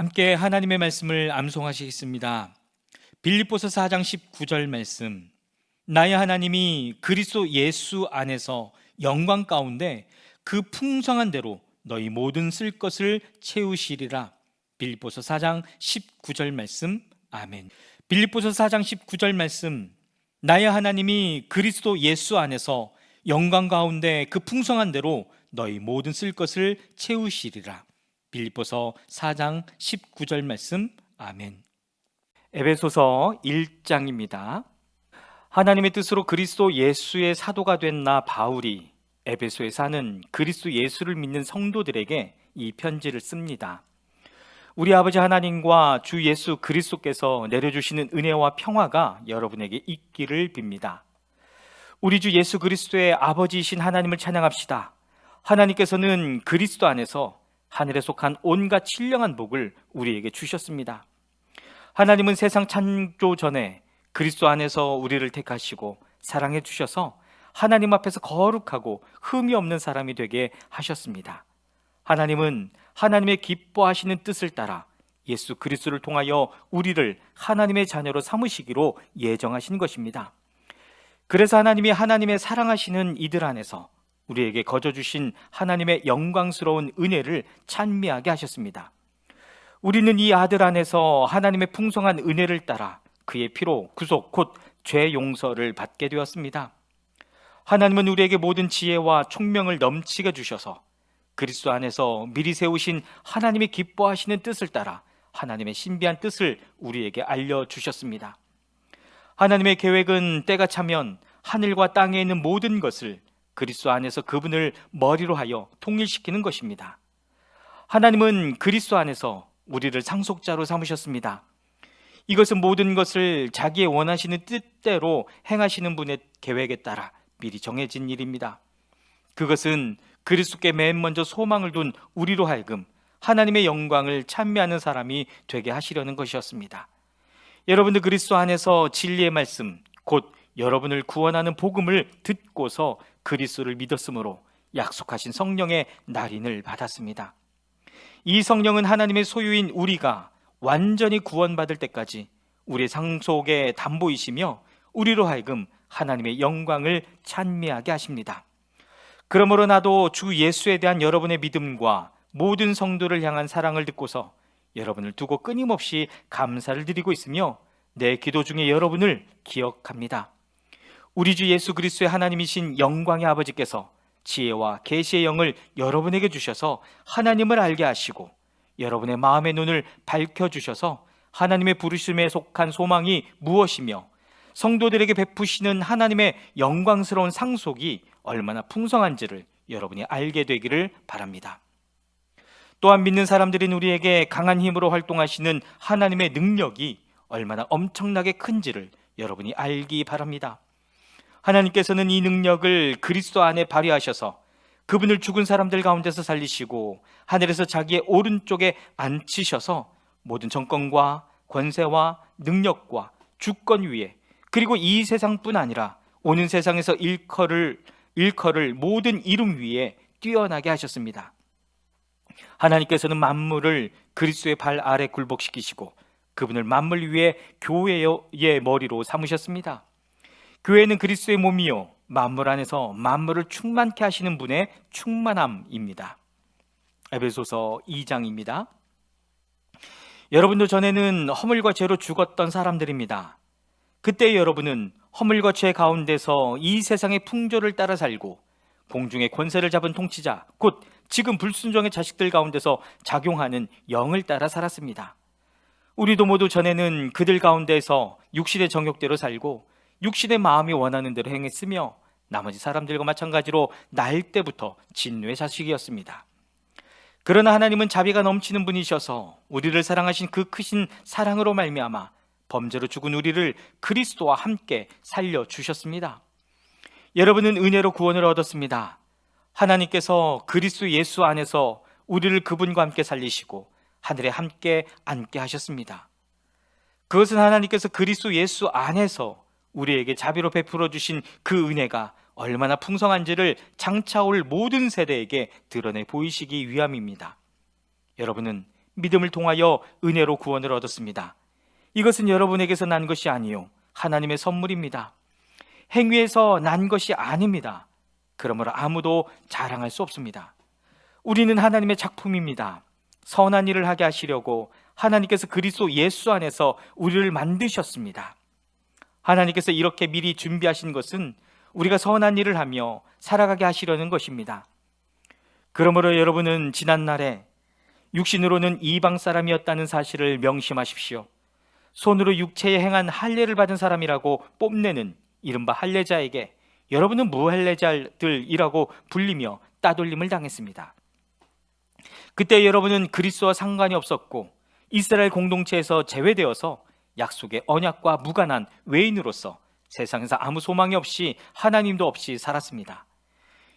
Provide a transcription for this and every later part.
함께 하나님의 말씀을 암송하시겠습니다. 빌립보서 4장 19절 말씀. 나의 하나님이 그리스도 예수 안에서 영광 가운데 그 풍성한 대로 너희 모든 쓸 것을 채우시리라. 빌립보서 4장 19절 말씀. 아멘. 빌립보서 4장 19절 말씀. 나의 하나님이 그리스도 예수 안에서 영광 가운데 그 풍성한 대로 너희 모든 쓸 것을 채우시리라. 빌립보서 4장 19절 말씀. 아멘. 에베소서 1장입니다. 하나님의 뜻으로 그리스도 예수의 사도가 된 나 바울이 에베소에 사는 그리스도 예수를 믿는 성도들에게 이 편지를 씁니다. 우리 아버지 하나님과 주 예수 그리스도께서 내려주시는 은혜와 평화가 여러분에게 있기를 빕니다. 우리 주 예수 그리스도의 아버지이신 하나님을 찬양합시다. 하나님께서는 그리스도 안에서 하늘에 속한 온갖 신령한 복을 우리에게 주셨습니다. 하나님은 세상 창조 전에 그리스도 안에서 우리를 택하시고 사랑해 주셔서 하나님 앞에서 거룩하고 흠이 없는 사람이 되게 하셨습니다. 하나님은 하나님의 기뻐하시는 뜻을 따라 예수 그리스도를 통하여 우리를 하나님의 자녀로 삼으시기로 예정하신 것입니다. 그래서 하나님이 하나님의 사랑하시는 이들 안에서 우리에게 거저 주신 하나님의 영광스러운 은혜를 찬미하게 하셨습니다. 우리는 이 아들 안에서 하나님의 풍성한 은혜를 따라 그의 피로 구속 곧 죄 용서를 받게 되었습니다. 하나님은 우리에게 모든 지혜와 총명을 넘치게 주셔서 그리스도 안에서 미리 세우신 하나님이 기뻐하시는 뜻을 따라 하나님의 신비한 뜻을 우리에게 알려 주셨습니다. 하나님의 계획은 때가 차면 하늘과 땅에 있는 모든 것을 그리스도 안에서 그분을 머리로 하여 통일시키는 것입니다. 하나님은 그리스도 안에서 우리를 상속자로 삼으셨습니다. 이것은 모든 것을 자기의 원하시는 뜻대로 행하시는 분의 계획에 따라 미리 정해진 일입니다. 그것은 그리스도께 맨 먼저 소망을 둔 우리로 하여금 하나님의 영광을 찬미하는 사람이 되게 하시려는 것이었습니다. 여러분들 그리스도 안에서 진리의 말씀, 곧 여러분을 구원하는 복음을 듣고서 그리스도를 믿었으므로 약속하신 성령의 날인을 받았습니다. 이 성령은 하나님의 소유인 우리가 완전히 구원받을 때까지 우리의 상속의 담보이시며 우리로 하여금 하나님의 영광을 찬미하게 하십니다. 그러므로 나도 주 예수에 대한 여러분의 믿음과 모든 성도를 향한 사랑을 듣고서 여러분을 두고 끊임없이 감사를 드리고 있으며 내 기도 중에 여러분을 기억합니다. 우리 주 예수 그리스도의 하나님이신 영광의 아버지께서 지혜와 계시의 영을 여러분에게 주셔서 하나님을 알게 하시고 여러분의 마음의 눈을 밝혀 주셔서 하나님의 부르심에 속한 소망이 무엇이며 성도들에게 베푸시는 하나님의 영광스러운 상속이 얼마나 풍성한지를 여러분이 알게 되기를 바랍니다. 또한 믿는 사람들인 우리에게 강한 힘으로 활동하시는 하나님의 능력이 얼마나 엄청나게 큰지를 여러분이 알기 바랍니다. 하나님께서는 이 능력을 그리스도 안에 발휘하셔서 그분을 죽은 사람들 가운데서 살리시고 하늘에서 자기의 오른쪽에 앉히셔서 모든 정권과 권세와 능력과 주권 위에 그리고 이 세상뿐 아니라 오는 세상에서 일컬을 일컬을 모든 이름 위에 뛰어나게 하셨습니다. 하나님께서는 만물을 그리스도의 발 아래 굴복시키시고 그분을 만물 위에 교회의 머리로 삼으셨습니다. 교회는 그리스도의 몸이요 만물 안에서 만물을 충만케 하시는 분의 충만함입니다. 에베소서 2장입니다. 여러분도 전에는 허물과 죄로 죽었던 사람들입니다. 그때 여러분은 허물과 죄 가운데서 이 세상의 풍조를 따라 살고 공중의 권세를 잡은 통치자 곧 지금 불순종의 자식들 가운데서 작용하는 영을 따라 살았습니다. 우리도 모두 전에는 그들 가운데서 육신의 정욕대로 살고 육신의 마음이 원하는 대로 행했으며 나머지 사람들과 마찬가지로 날 때부터 진노의 자식이었습니다. 그러나 하나님은 자비가 넘치는 분이셔서 우리를 사랑하신 그 크신 사랑으로 말미암아 범죄로 죽은 우리를 그리스도와 함께 살려 주셨습니다. 여러분은 은혜로 구원을 얻었습니다. 하나님께서 그리스도 예수 안에서 우리를 그분과 함께 살리시고 하늘에 함께 앉게 하셨습니다. 그것은 하나님께서 그리스도 예수 안에서 우리에게 자비로 베풀어 주신 그 은혜가 얼마나 풍성한지를 장차올 모든 세대에게 드러내 보이시기 위함입니다. 여러분은 믿음을 통하여 은혜로 구원을 얻었습니다. 이것은 여러분에게서 난 것이 아니요 하나님의 선물입니다. 행위에서 난 것이 아닙니다. 그러므로 아무도 자랑할 수 없습니다. 우리는 하나님의 작품입니다. 선한 일을 하게 하시려고 하나님께서 그리스도 예수 안에서 우리를 만드셨습니다. 하나님께서 이렇게 미리 준비하신 것은 우리가 선한 일을 하며 살아가게 하시려는 것입니다. 그러므로 여러분은 지난날에 육신으로는 이방 사람이었다는 사실을 명심하십시오. 손으로 육체에 행한 할례를 받은 사람이라고 뽐내는 이른바 할례자에게 여러분은 무할례자들이라고 불리며 따돌림을 당했습니다. 그때 여러분은 그리스도와 상관이 없었고 이스라엘 공동체에서 제외되어서 약속의 언약과 무관한 외인으로서 세상에서 아무 소망이 없이 하나님도 없이 살았습니다.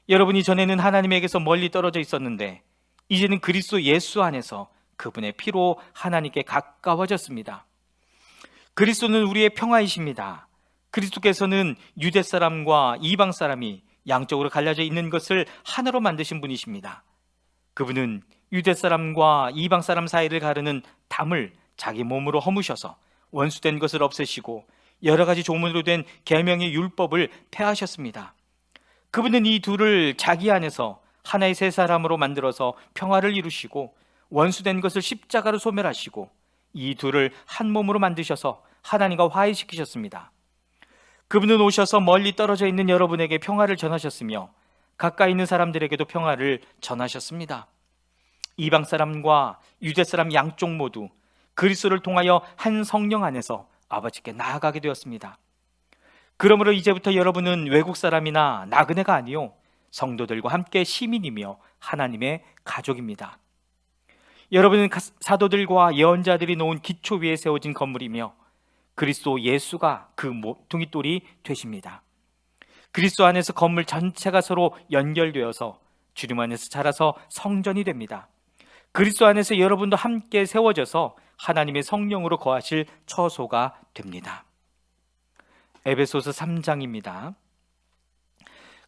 여러분이 전에는 하나님에게서 멀리 떨어져 있었는데 이제는 그리스도 예수 안에서 그분의 피로 하나님께 가까워졌습니다. 그리스도는 우리의 평화이십니다. 그리스도께서는 유대 사람과 이방 사람이 양쪽으로 갈라져 있는 것을 하나로 만드신 분이십니다. 그분은 유대 사람과 이방 사람 사이를 가르는 담을 자기 몸으로 허무셔서 원수된 것을 없애시고 여러 가지 조문으로 된 계명의 율법을 폐하셨습니다. 그분은 이 둘을 자기 안에서 하나의 세 사람으로 만들어서 평화를 이루시고 원수된 것을 십자가로 소멸하시고 이 둘을 한 몸으로 만드셔서 하나님과 화해시키셨습니다. 그분은 오셔서 멀리 떨어져 있는 여러분에게 평화를 전하셨으며 가까이 있는 사람들에게도 평화를 전하셨습니다. 이방 사람과 유대 사람 양쪽 모두 그리스도를 통하여 한 성령 안에서 아버지께 나아가게 되었습니다. 그러므로 이제부터 여러분은 외국 사람이나 나그네가 아니요 성도들과 함께 시민이며 하나님의 가족입니다. 여러분은 사도들과 예언자들이 놓은 기초 위에 세워진 건물이며 그리스도 예수가 그 모퉁이 돌이 되십니다. 그리스도 안에서 건물 전체가 서로 연결되어서 주님 안에서 자라서 성전이 됩니다. 그리스도 안에서 여러분도 함께 세워져서 하나님의 성령으로 거하실 처소가 됩니다. 에베소서 3장입니다.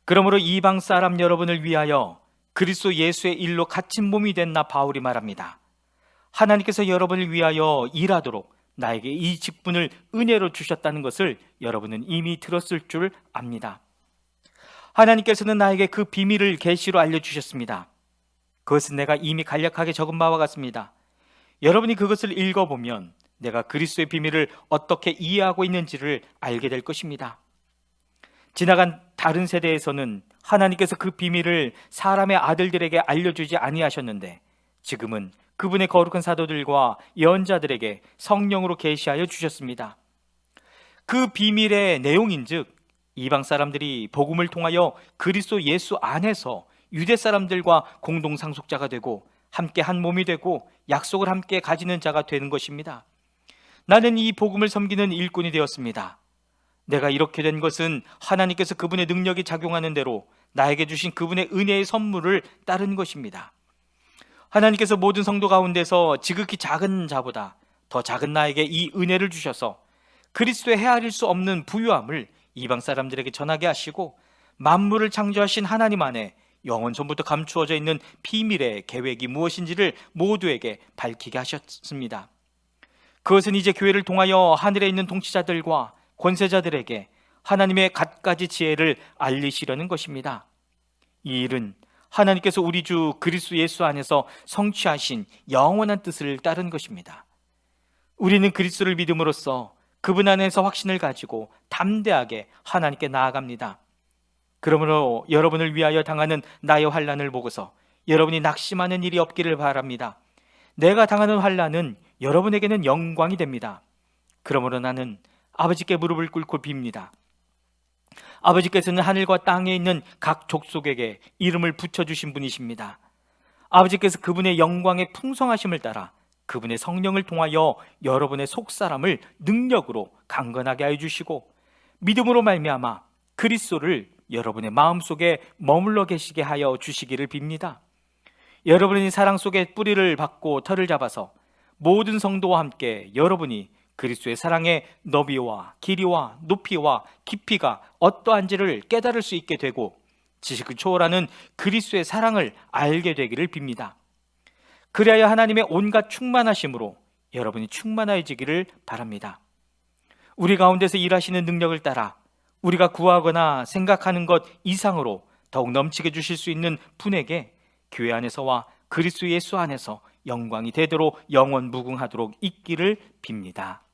그러므로 이방 사람 여러분을 위하여 그리스도 예수의 일로 갇힌 몸이 된 나 바울이 말합니다. 하나님께서 여러분을 위하여 일하도록 나에게 이 직분을 은혜로 주셨다는 것을 여러분은 이미 들었을 줄 압니다. 하나님께서는 나에게 그 비밀을 계시로 알려 주셨습니다. 그것은 내가 이미 간략하게 적은 바와 같습니다. 여러분이 그것을 읽어보면 내가 그리스도의 비밀을 어떻게 이해하고 있는지를 알게 될 것입니다. 지나간 다른 세대에서는 하나님께서 그 비밀을 사람의 아들들에게 알려주지 아니하셨는데 지금은 그분의 거룩한 사도들과 예언자들에게 성령으로 계시하여 주셨습니다. 그 비밀의 내용인즉 이방 사람들이 복음을 통하여 그리스도 예수 안에서 유대 사람들과 공동 상속자가 되고 함께 한 몸이 되고 약속을 함께 가지는 자가 되는 것입니다. 나는 이 복음을 섬기는 일꾼이 되었습니다. 내가 이렇게 된 것은 하나님께서 그분의 능력이 작용하는 대로 나에게 주신 그분의 은혜의 선물을 따른 것입니다. 하나님께서 모든 성도 가운데서 지극히 작은 자보다 더 작은 나에게 이 은혜를 주셔서 그리스도의 헤아릴 수 없는 부유함을 이방 사람들에게 전하게 하시고 만물을 창조하신 하나님 안에 영원 전부터 감추어져 있는 비밀의 계획이 무엇인지를 모두에게 밝히게 하셨습니다. 그것은 이제 교회를 통하여 하늘에 있는 통치자들과 권세자들에게 하나님의 갖가지 지혜를 알리시려는 것입니다. 이 일은 하나님께서 우리 주 그리스도 예수 안에서 성취하신 영원한 뜻을 따른 것입니다. 우리는 그리스도를 믿음으로써 그분 안에서 확신을 가지고 담대하게 하나님께 나아갑니다. 그러므로 여러분을 위하여 당하는 나의 환란을 보고서 여러분이 낙심하는 일이 없기를 바랍니다. 내가 당하는 환란은 여러분에게는 영광이 됩니다. 그러므로 나는 아버지께 무릎을 꿇고 빕니다. 아버지께서는 하늘과 땅에 있는 각 족속에게 이름을 붙여주신 분이십니다. 아버지께서 그분의 영광의 풍성하심을 따라 그분의 성령을 통하여 여러분의 속사람을 능력으로 강건하게 하여 주시고 믿음으로 말미암아 그리스도를 여러분의 마음속에 머물러 계시게 하여 주시기를 빕니다. 여러분이 사랑 속에 뿌리를 받고 털을 잡아서 모든 성도와 함께 여러분이 그리스도의 사랑의 너비와 길이와 높이와 깊이가 어떠한지를 깨달을 수 있게 되고 지식을 초월하는 그리스도의 사랑을 알게 되기를 빕니다. 그래야 하나님의 온갖 충만하심으로 여러분이 충만해지기를 바랍니다. 우리 가운데서 일하시는 능력을 따라 우리가 구하거나 생각하는 것 이상으로 더욱 넘치게 주실 수 있는 분에게 교회 안에서와 그리스도 예수 안에서 영광이 되도록 영원 무궁하도록 있기를 빕니다.